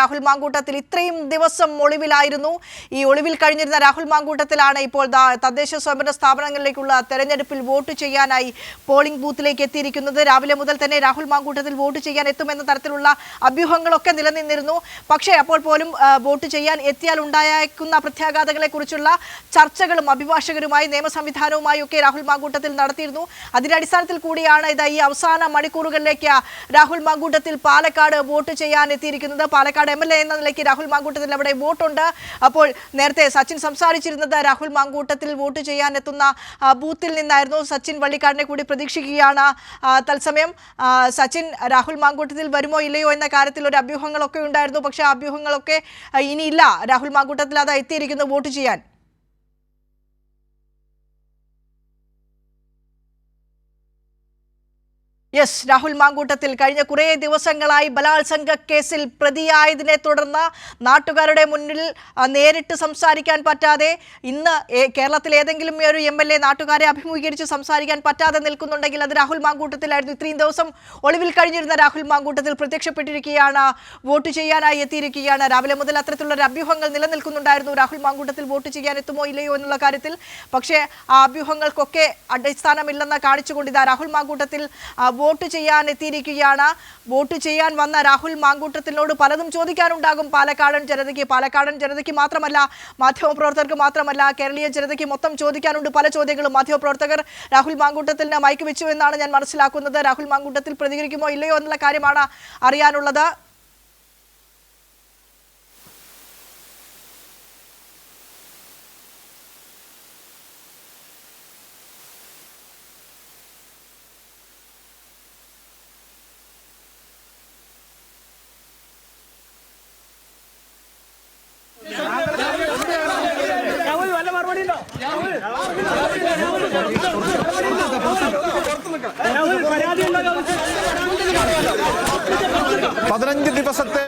രാഹുൽ മാങ്കൂട്ടത്തിൽ ഇത്രയും ദിവസം ഒളിവിലായിരുന്നു. ഈ ഒളിവിൽ കഴിഞ്ഞിരുന്ന രാഹുൽ മാങ്കൂട്ടത്തിലാണ് ഇപ്പോൾ തദ്ദേശ സ്വയംഭരണ സ്ഥാപനങ്ങളിലേക്കുള്ള തെരഞ്ഞെടുപ്പിൽ വോട്ട് ചെയ്യാനായി പോളിംഗ് ബൂത്തിലേക്ക് എത്തിയിരിക്കുന്നത്. രാവിലെ മുതൽ തന്നെ രാഹുൽ മാങ്കൂട്ടത്തിൽ വോട്ട് ചെയ്യാൻ എത്തുമെന്ന തരത്തിലുള്ള അഭ്യൂഹങ്ങളൊക്കെ നിലനിന്നിരുന്നു. പക്ഷേ അപ്പോൾ പോലും വോട്ട് ചെയ്യാൻ എത്തിയാൽ ഉണ്ടായേക്കുന്ന പ്രത്യാഘാതങ്ങളെ കുറിച്ചുള്ള ചർച്ചകളും അഭിഭാഷകരുമായി നിയമ സംവിധാനവുമായി ഒക്കെ രാഹുൽ മാങ്കൂട്ടത്തിൽ നടത്തിയിരുന്നു. അതിന്റെ അടിസ്ഥാനത്തിൽ കൂടിയാണ് ഇത് ഈ അവസാന മണിക്കൂറുകളിലേക്ക് രാഹുൽ മാങ്കൂട്ടത്തിൽ പാലക്കാട് വോട്ട് ചെയ്യാൻ എത്തിയിരിക്കുന്നത്. പാലക്കാട് എം എൽ എ എന്ന നിലയ്ക്ക് രാഹുൽ മാങ്കൂട്ടത്തിൽ അവിടെ വോട്ടുണ്ട്. അപ്പോൾ നേരത്തെ സച്ചിൻ സംസാരിച്ചിരുന്നത് രാഹുൽ മാങ്കൂട്ടത്തിൽ വോട്ട് ചെയ്യാൻ എത്തുന്ന ബൂത്തിൽ നിന്നായിരുന്നു. സച്ചിൻ വള്ളിക്കാടിനെ കൂടി പ്രതീക്ഷിക്കുകയാണ്. തത്സമയം സച്ചിൻ രാഹുൽ മാങ്കൂട്ടത്തിൽ വരുമോ ഇല്ലയോ എന്ന കാര്യത്തിൽ ഒരു അഭ്യൂഹങ്ങളൊക്കെ ഉണ്ടായിരുന്നു. പക്ഷേ അഭ്യൂഹങ്ങളൊക്കെ ഇനിയില്ല. രാഹുൽ മാങ്കൂട്ടത്തിൽ അത് എത്തിയിരിക്കുന്നു വോട്ട് ചെയ്യാൻ. യെസ് രാഹുൽ മാങ്കൂട്ടത്തിൽ കഴിഞ്ഞ കുറേ ദിവസങ്ങളായി ബലാത്സംഗ കേസിൽ പ്രതിയായതിനെ തുടർന്ന് നാട്ടുകാരുടെ മുന്നിൽ നേരിട്ട് സംസാരിക്കാൻ പറ്റാതെ ഇന്ന് കേരളത്തിൽ ഏതെങ്കിലും ഒരു എം എൽ എ നാട്ടുകാരെ അഭിമുഖീകരിച്ച് സംസാരിക്കാൻ പറ്റാതെ നിൽക്കുന്നുണ്ടെങ്കിൽ അത് രാഹുൽ മാങ്കൂട്ടത്തിലായിരുന്നു. ഇത്രയും ദിവസം ഒളിവിൽ കഴിഞ്ഞിരുന്ന രാഹുൽ മാങ്കൂട്ടത്തിൽ പ്രത്യക്ഷപ്പെട്ടിരിക്കുകയാണ് വോട്ട് ചെയ്യാനായി എത്തിയിരിക്കുകയാണ്. രാവിലെ മുതൽ അത്തരത്തിലുള്ള അഭ്യൂഹങ്ങൾ നിലനിൽക്കുന്നുണ്ടായിരുന്നു. രാഹുൽ മാങ്കൂട്ടത്തിൽ വോട്ട് ചെയ്യാൻ എത്തുമോ ഇല്ലയോ എന്നുള്ള കാര്യത്തിൽ പക്ഷേ ആ അഭ്യൂഹങ്ങൾക്കൊക്കെ അടിസ്ഥാനമില്ലെന്ന് കാണിച്ചുകൊണ്ട് ഇതാ രാഹുൽ മാങ്കൂട്ടത്തിൽ വോട്ട് ചെയ്യാൻ എത്തിയിരിക്കുകയാണ്. വോട്ട് ചെയ്യാൻ വന്ന രാഹുൽ മാങ്കൂട്ടത്തിനോട് പലതും ചോദിക്കാനുണ്ടാകും. പാലക്കാടൻ ജനതയ്ക്ക് പാലക്കാടൻ ജനതയ്ക്ക് മാത്രമല്ല മാധ്യമപ്രവർത്തകർക്ക് മാത്രമല്ല കേരളീയ ജനതയ്ക്ക് മൊത്തം ചോദിക്കാനുണ്ട് പല ചോദ്യങ്ങളും. മാധ്യമപ്രവർത്തകർ രാഹുൽ മാങ്കൂട്ടത്തിന് മൈക്ക് വെച്ചു എന്നാണ് ഞാൻ മനസ്സിലാക്കുന്നത്. രാഹുൽ മാങ്കൂട്ടത്തിൽ പ്രതികരിക്കുമോ ഇല്ലയോ എന്നുള്ള കാര്യമാണ് അറിയാനുള്ളത് രാഹുൽ വല്ല മറുപടി ഉണ്ടോ രാഹുൽ രാഹുൽ പരാതി ഉണ്ടോ പതിനഞ്ച് ദിവസത്തെ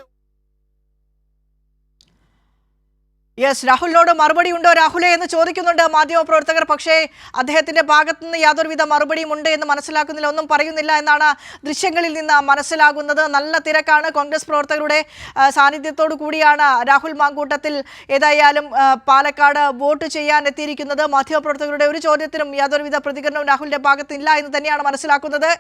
യെസ് രാഹുലിനോട് മറുപടി ഉണ്ടോ രാഹുലെ എന്ന് ചോദിക്കുന്നുണ്ട് മാധ്യമപ്രവർത്തകർ പക്ഷേ അദ്ദേഹത്തിന്റെ ഭാഗത്തു നിന്ന് യാതൊരുവിധ മറുപടിയും ഉണ്ട് എന്ന് മനസ്സിലാക്കുന്നില്ല. ഒന്നും പറയുന്നില്ല എന്നാണ് ദൃശ്യങ്ങളിൽ നിന്ന് മനസ്സിലാകുന്നത്. നല്ല തിരക്കാണ് കോൺഗ്രസ് പ്രവർത്തകരുടെ സാന്നിധ്യത്തോടു കൂടിയാണ് രാഹുൽ മാങ്കൂട്ടത്തിൽ ഏതായാലും പാലക്കാട് വോട്ട് ചെയ്യാൻ എത്തിയിരിക്കുന്നത്. മാധ്യമപ്രവർത്തകരുടെ ഒരു ചോദ്യത്തിനും യാതൊരുവിധ പ്രതികരണവും രാഹുലിന്റെ ഭാഗത്തില്ല എന്ന് തന്നെയാണ് മനസ്സിലാക്കുന്നത്.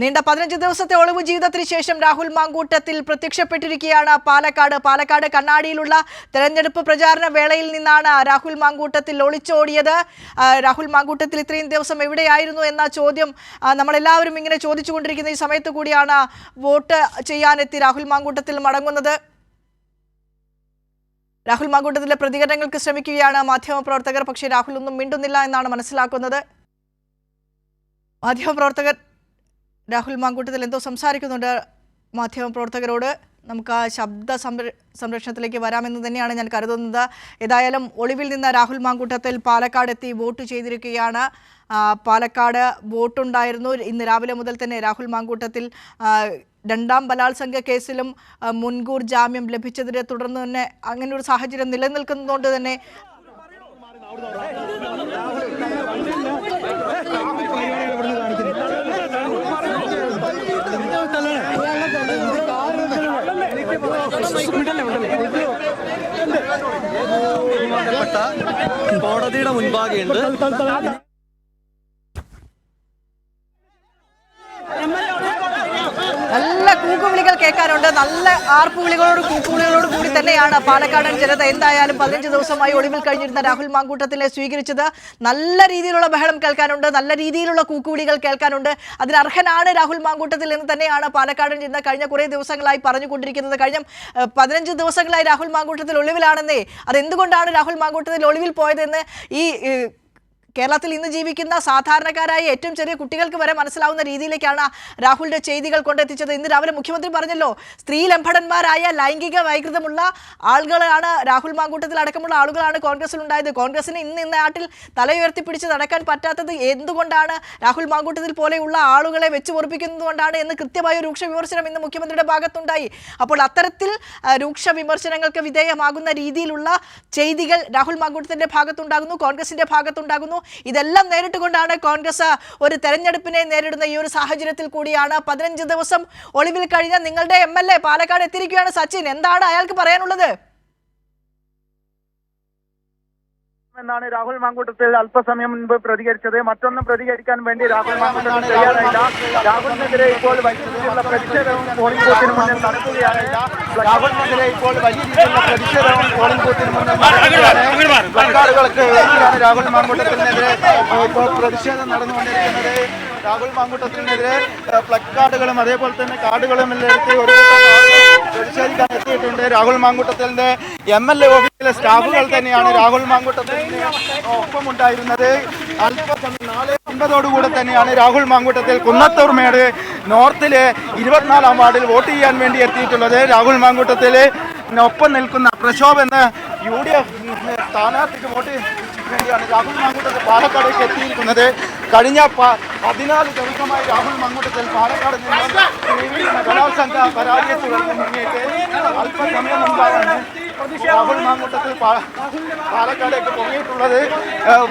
നീണ്ട പതിനഞ്ച് ദിവസത്തെ ഒളിവ് ജീവിതത്തിന് ശേഷം രാഹുൽ മാങ്കൂട്ടത്തിൽ പ്രത്യക്ഷപ്പെട്ടിരിക്കുകയാണ്. പാലക്കാട് പാലക്കാട് കണ്ണാടിയിലുള്ള തെരഞ്ഞെടുപ്പ് പ്രചാരണ വേളയിൽ നിന്നാണ് രാഹുൽ മാങ്കൂട്ടത്തിൽ ഒളിച്ചോടിയത്. രാഹുൽ മാങ്കൂട്ടത്തിൽ ഇത്രയും ദിവസം എവിടെയായിരുന്നു എന്ന ചോദ്യം നമ്മളെല്ലാവരും ഇങ്ങനെ ചോദിച്ചുകൊണ്ടിരിക്കുന്ന ഈ സമയത്ത് കൂടിയാണ് വോട്ട് ചെയ്യാനെത്തി രാഹുൽ മാങ്കൂട്ടത്തിൽ മടങ്ങുന്നത്. രാഹുൽ മാങ്കൂട്ടത്തിലെ പ്രതികരണങ്ങൾക്ക് ശ്രമിക്കുകയാണ് മാധ്യമപ്രവർത്തകർ പക്ഷേ രാഹുൽ ഒന്നും മിണ്ടുന്നില്ല എന്നാണ് മനസ്സിലാക്കുന്നത്. മാധ്യമപ്രവർത്തകർ രാഹുൽ മാങ്കൂട്ടത്തിൽ എന്തോ സംസാരിക്കുന്നുണ്ട് മാധ്യമപ്രവർത്തകരോട് നമുക്ക് ആ ശബ്ദ സംര- സംരക്ഷണത്തിലേക്ക് വരാമെന്ന് തന്നെയാണ് ഞാൻ കരുതുന്നത്. ഏതായാലും ഒളിവിൽ നിന്ന് രാഹുൽ മാങ്കൂട്ടത്തിൽ പാലക്കാട് എത്തി വോട്ട് ചെയ്തിരിക്കുകയാണ്. പാലക്കാട് വോട്ടുണ്ടായിരുന്നു. ഇന്ന് രാവിലെ മുതൽ തന്നെ രാഹുൽ മാങ്കൂട്ടത്തിൽ രണ്ടാം ബലാത്സംഗ കേസിലും മുൻകൂർ ജാമ്യം ലഭിച്ചതിനെ തുടർന്ന് തന്നെ അങ്ങനെ ഒരു സാഹചര്യം നിലനിൽക്കുന്നതുകൊണ്ട് തന്നെ കോടതിയുടെ മുൻപാകെയുണ്ട് കൂക്കുവിളികൾ കേൾക്കാനുണ്ട്. നല്ല ആർപ്പുവിളികളോട് കൂക്കുവിളികളോട് കൂടി തന്നെയാണ് പാലക്കാടൻ ജനത എന്തായാലും പതിനഞ്ച് ദിവസമായി ഒളിവിൽ കഴിഞ്ഞിരുന്ന രാഹുൽ മാങ്കൂട്ടത്തിനെ സ്വീകരിച്ചത്. നല്ല രീതിയിലുള്ള ബഹളം കേൾക്കാനുണ്ട്. നല്ല രീതിയിലുള്ള കൂക്കുവിളികൾ കേൾക്കാനുണ്ട്. അതിനർഹനാണ് രാഹുൽ മാങ്കൂട്ടത്തിൽ എന്ന് തന്നെയാണ് പാലക്കാടൻ ജനത കഴിഞ്ഞ കുറേ ദിവസങ്ങളായി പറഞ്ഞുകൊണ്ടിരിക്കുന്നത്. കഴിഞ്ഞ പതിനഞ്ച് ദിവസങ്ങളായി രാഹുൽ മാങ്കൂട്ടത്തിൽ ഒളിവിലാണെന്നേ. അതെന്തുകൊണ്ടാണ് രാഹുൽ മാങ്കൂട്ടത്തിൽ ഒളിവിൽ പോയതെന്ന് ഈ കേരളത്തിൽ ഇന്ന് ജീവിക്കുന്ന സാധാരണക്കാരായ ഏറ്റവും ചെറിയ കുട്ടികൾക്ക് വരെ മനസ്സിലാവുന്ന രീതിയിലേക്കാണ് രാഹുലിന്റെ ചെയ്തികൾ കൊണ്ടെത്തിച്ചത്. ഇന്ന് രാവിലെ മുഖ്യമന്ത്രി പറഞ്ഞല്ലോ സ്ത്രീ ലംഭടന്മാരായ ലൈംഗിക വൈകൃതമുള്ള ആളുകളാണ് രാഹുൽ മാങ്കൂട്ടത്തിൽ അടക്കമുള്ള ആളുകളാണ് കോൺഗ്രസിൽ ഉണ്ടായത് കോൺഗ്രസിന് ഇന്ന് ഇന്ന നാട്ടിൽ തലയുയർത്തിപ്പിടിച്ച് നടക്കാൻ പറ്റാത്തത് എന്തുകൊണ്ടാണ് രാഹുൽ മാങ്കൂട്ടത്തിൽ പോലെയുള്ള ആളുകളെ വെച്ച് പൊറപ്പിക്കുന്നതുകൊണ്ടാണ് എന്ന് കൃത്യമായ രൂക്ഷ വിമർശനം ഇന്ന് മുഖ്യമന്ത്രിയുടെ ഭാഗത്തുണ്ടായി. അപ്പോൾ അത്തരത്തിൽ രൂക്ഷ വിമർശനങ്ങൾക്ക് വിധേയമാകുന്ന രീതിയിലുള്ള ചെയ്തികൾ രാഹുൽ മാങ്കൂട്ടത്തിന്റെ ഭാഗത്തുണ്ടാകുന്നു കോൺഗ്രസിന്റെ ഭാഗത്തുണ്ടാകുന്നു. ഇതെല്ലാം നേരിട്ടുകൊണ്ടാണ് കോൺഗ്രസ് ഒരു തെരഞ്ഞെടുപ്പിനെ നേരിടുന്ന ഈ ഒരു സാഹചര്യത്തിൽ കൂടിയാണ്. പതിനഞ്ച് ദിവസം ഒളിവിൽ കഴിഞ്ഞ നിങ്ങളുടെ എം പാലക്കാട് എത്തിയിരിക്കുകയാണ് സച്ചിൻ. എന്താണ് അയാൾക്ക് പറയാനുള്ളത്? എന്നാണ് രാഹുൽ മാങ്കൂട്ടത്തിൽ അല്പസമയം മുൻപ് പ്രതികരിച്ചത്. മറ്റൊന്നും പ്രതികരിക്കാൻ വേണ്ടി രാഹുൽ മാങ്കൂട്ടത്തിൽ തയ്യാറായില്ല. രാഹുലിനെതിരെ ഇപ്പോൾ വലിയ രീതിയിലുള്ള പ്രതിഷേധവും പോളിംഗ് ബൂത്തിന് മുന്നിൽ നടക്കുകയാണ്. രാഹുലിനെതിരെ ഇപ്പോൾ വലിയ രീതിയിലുള്ള പ്രതിഷേധവും പോളിംഗ് ബൂത്തിന് മുന്നിൽ നടക്കുകയാണ്. പ്ലക്കാർഡുകളൊക്കെ ഉയർത്തിയാണ് രാഹുൽ മാങ്കൂട്ടത്തിനെതിരെ ഇപ്പോൾ പ്രതിഷേധം നടന്നുകൊണ്ടിരിക്കുന്നത്. രാഹുൽ മാങ്കൂട്ടത്തിനെതിരെ ഫ്ലക് കാർഡുകളും അതേപോലെ തന്നെ കാർഡുകളും എല്ലാം എടുത്ത് ഒരു പ്രതിഷേധിക്കാൻ എത്തിയിട്ടുണ്ട് രാഹുൽ മാങ്കൂട്ടത്തിന്റെ എം എൽ എ ഓഫീസിലെ സ്റ്റാഫുകൾ തന്നെയാണ്. രാഹുൽ മാങ്കൂട്ടത്തിന് ഒപ്പം ഉണ്ടായിരുന്നത് ഒൻപതോടുകൂടെ തന്നെയാണ് രാഹുൽ മാങ്കൂട്ടത്തിൽ കുന്നത്തൂർ മേട് നോർത്തിലെ ഇരുപത്തിനാലാം വാർഡിൽ വോട്ട് ചെയ്യാൻ വേണ്ടി എത്തിയിട്ടുള്ളത്. രാഹുൽ മാങ്കൂട്ടത്തിൽ ഒപ്പം നിൽക്കുന്ന പ്രശോഭ് എന്ന യു ഡി എഫ് സ്ഥാനാർത്ഥിക്ക് വോട്ട് വേണ്ടിയാണ് രാഹുൽ മങ്കൂട്ടത്തിൽ പാലക്കാടേക്ക് എത്തിയിരിക്കുന്നത്. കഴിഞ്ഞ പതിനാല് ദിവസമായി രാഹുൽ മങ്കൂട്ടത്തിൽ പാലക്കാട് നിന്ന് ബലാത്സംഗ പരാജയ തുടർന്ന് മുന്നേറ്റ് അല്പസമയം മുമ്പാണ് രാഹുൽ മാങ്കൂട്ടത്തിൽ പാലക്കാടേക്ക് പൊങ്ങിയിട്ടുള്ളത്.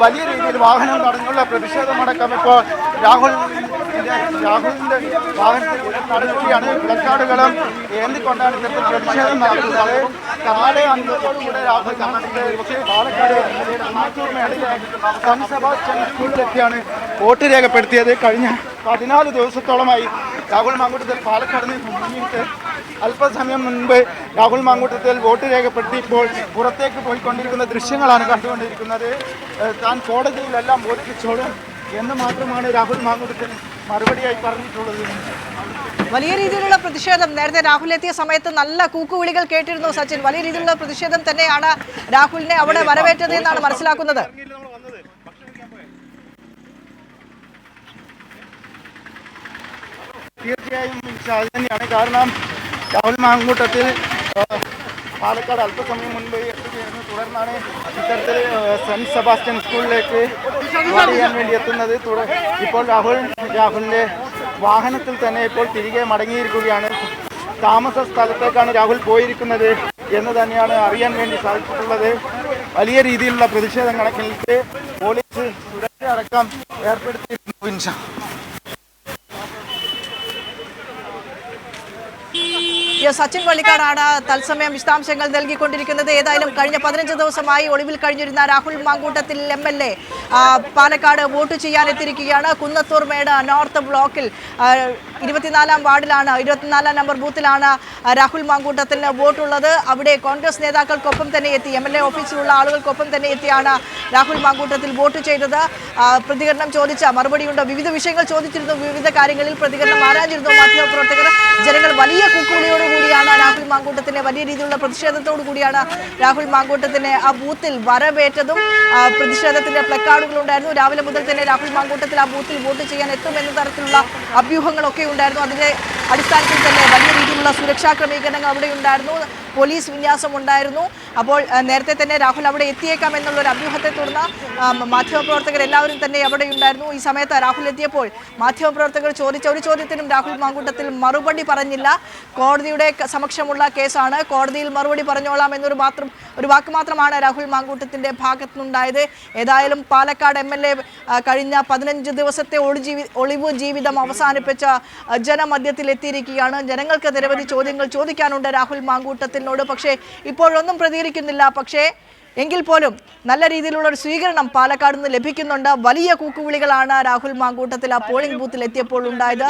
വലിയ രീതിയിൽ വാഹനം തടഞ്ഞുള്ള പ്രതിഷേധമടക്കം ഇപ്പോൾ രാഹുൽ രാഹുലിന്റെ വാഹനത്തിൽ നടക്കുകയാണ് പ്ലക്കാർഡുകളും ഏന്തിക്കൊണ്ടാണ് ഇത്തരത്തിൽ പ്രതിഷേധം നടത്തുന്നത്? നാളെ അഞ്ചോടുകൂടെ രാഹുൽ പക്ഷേ പാലക്കാട് മാറ്റൂർ മേഖലയിലെ സെന്റ് സെബാസ്റ്റ്യൻ സ്കൂളിലെത്തിയാണ് വോട്ട് രേഖപ്പെടുത്തിയത്. കഴിഞ്ഞ പതിനാല് ദിവസത്തോളമായി രാഹുൽ മാങ്കൂട്ടത്തിൽ പാലക്കാട് നിന്ന് അല്പസമയം മുൻപ് രാഹുൽ മാങ്കൂട്ടത്തിൽ വോട്ട് രേഖപ്പെടുത്തിയപ്പോൾ പുറത്തേക്ക് പോയിക്കൊണ്ടിരിക്കുന്ന ദൃശ്യങ്ങളാണ് കണ്ടുകൊണ്ടിരിക്കുന്നത്. താൻ കോടതിയിലെല്ലാം ബോധിപ്പിച്ചോളും. എന്ന് മാത്രമാണ് രാഹുൽ മാങ്കൂട്ടത്തിൽ മറുപടിയായി പറഞ്ഞിട്ടുള്ളത്. വലിയ രീതിയിലുള്ള പ്രതിഷേധം നേരത്തെ രാഹുൽ എത്തിയ സമയത്ത് നല്ല കൂക്കുവിളികൾ കേട്ടിരുന്നു സച്ചിൻ. വലിയ രീതിയിലുള്ള പ്രതിഷേധം തന്നെയാണ് രാഹുലിനെ അവിടെ വരവേറ്റത് എന്നാണ് മനസ്സിലാക്കുന്നത്. തീർച്ചയായും അത് തന്നെയാണ്. കാരണം രാഹുൽ മാങ്കൂട്ടത്തിൽ പാലക്കാട് അല്പസമയം മുൻപ് എത്തുകയായിരുന്നു. തുടർന്നാണ് ഇത്തരത്തിൽ സെന്റ് സെബാസ്റ്റ്യൻ സ്കൂളിലേക്ക് ചെയ്യാൻ വേണ്ടി എത്തുന്നത്. ഇപ്പോൾ രാഹുൽ രാഹുലിന്റെ വാഹനത്തിൽ തന്നെ ഇപ്പോൾ തിരികെ മടങ്ങിയിരിക്കുകയാണ്. താമസ സ്ഥലത്തേക്കാണ് രാഹുൽ പോയിരിക്കുന്നത് എന്ന് തന്നെയാണ് അറിയാൻ വേണ്ടി സാധിച്ചിട്ടുള്ളത്. വലിയ രീതിയിലുള്ള പ്രതിഷേധം കണക്കിലേക്ക് പോലീസ് സുരക്ഷ അടക്കം ഏർപ്പെടുത്തിയിരുന്നു വിൻഷ യെസ്, സച്ചിൻ വള്ളിക്കാടാണ് തത്സമയം വിശദാംശങ്ങൾ നൽകിക്കൊണ്ടിരിക്കുന്നത്. ഏതായാലും കഴിഞ്ഞ പതിനഞ്ച് ദിവസമായി ഒളിവിൽ കഴിഞ്ഞിരുന്ന Rahul Mamkootathil M L A Palakkad vote ചെയ്യാനെത്തിയിരിക്കുകയാണ്. Kunnathur Medu north ബ്ലോക്കിൽ ഇരുപത്തിനാലാം വാർഡിലാണ് ഇരുപത്തിനാലാം നമ്പർ ബൂത്തിലാണ് രാഹുൽ മാങ്കൂട്ടത്തിന് വോട്ടുള്ളത്. അവിടെ കോൺഗ്രസ് നേതാക്കൾക്കൊപ്പം തന്നെ എത്തി. എം എൽ എ ഓഫീസിലുള്ള ആളുകൾക്കൊപ്പം തന്നെ എത്തിയാണ് രാഹുൽ മാങ്കൂട്ടത്തിൽ വോട്ട് ചെയ്തത്. പ്രതികരണം ചോദിച്ച മറുപടിയുണ്ട്? വിവിധ വിഷയങ്ങൾ ചോദിച്ചിരുന്നു. വിവിധ കാര്യങ്ങളിൽ പ്രതികരണം ആരാഞ്ഞിരുന്നു? മാധ്യമപ്രവർത്തകർ ജനങ്ങൾ വലിയ കൂക്കുവിളിയോട് കൂടിയാണ് രാഹുൽ മാങ്കൂട്ടത്തിനെ വലിയ രീതിയിലുള്ള പ്രതിഷേധത്തോടു കൂടിയാണ് രാഹുൽ മാങ്കൂട്ടത്തിനെ ആ ബൂത്തിൽ വരവേറ്റതും. പ്രതിഷേധത്തിന്റെ പ്ലക്കാർഡുകൾ ഉണ്ടായിരുന്നു. രാവിലെ മുതൽ തന്നെ രാഹുൽ മാങ്കൂട്ടത്തിൽ ആ ബൂത്തിൽ വോട്ട് ചെയ്യാൻ എത്തുമെന്ന തരത്തിലുള്ള അഭ്യൂഹങ്ങളൊക്കെ ഉണ്ടായിരുന്നു. അതിന്റെ അടിസ്ഥാനത്തിൽ തന്നെ വലിയ രീതിയിലുള്ള സുരക്ഷാ ക്രമീകരണങ്ങൾ അവിടെ ഉണ്ടായിരുന്നു പോലീസ് വിന്യാസം ഉണ്ടായിരുന്നു അപ്പോൾ നേരത്തെ തന്നെ രാഹുൽ അവിടെ എത്തിയേക്കാം എന്നുള്ള ഒരു അഭ്യൂഹത്തെ തുടർന്ന് മാധ്യമപ്രവർത്തകർ എല്ലാവരും തന്നെ അവിടെ ഉണ്ടായിരുന്നു. ഈ സമയത്ത് രാഹുൽ എത്തിയപ്പോൾ മാധ്യമപ്രവർത്തകർ ചോദിച്ച ഒരു ചോദ്യത്തിനും രാഹുൽ മാങ്കൂട്ടത്തിൽ മറുപടി പറഞ്ഞില്ല. കോടതിയുടെ സമക്ഷമുള്ള കേസാണ്. കോടതിയിൽ മറുപടി പറഞ്ഞോളാം എന്നൊരു മാത്രം ഒരു വാക്ക് മാത്രമാണ് രാഹുൽ മാങ്കൂട്ടത്തിന്റെ ഭാഗത്തുനിന്നുണ്ടായത്. ഏതായാലും പാലക്കാട് എം കഴിഞ്ഞ പതിനഞ്ച് ദിവസത്തെ ഒളിജീവി ഒളിവ് ജീവിതം അവസാനിപ്പിച്ച ജനമധ്യത്തിൽ എത്തിയിരിക്കുകയാണ് ജനങ്ങൾക്ക് നിരവധി ചോദ്യങ്ങൾ ചോദിക്കാനുണ്ട് രാഹുൽ മാങ്കൂട്ടത്തിനോട് പക്ഷേ ഇപ്പോഴൊന്നും പ്രതികരിക്കുന്നില്ല. പക്ഷേ എങ്കിൽ പോലും നല്ല രീതിയിലുള്ള ഒരു സ്വീകരണം പാലക്കാട് നിന്ന് ലഭിക്കുന്നുണ്ട്. വലിയ കൂക്കുവിളികളാണ് രാഹുൽ മാങ്കൂട്ടത്തിൽ ആ പോളിംഗ് ബൂത്തിൽ എത്തിയപ്പോൾ ഉണ്ടായത്.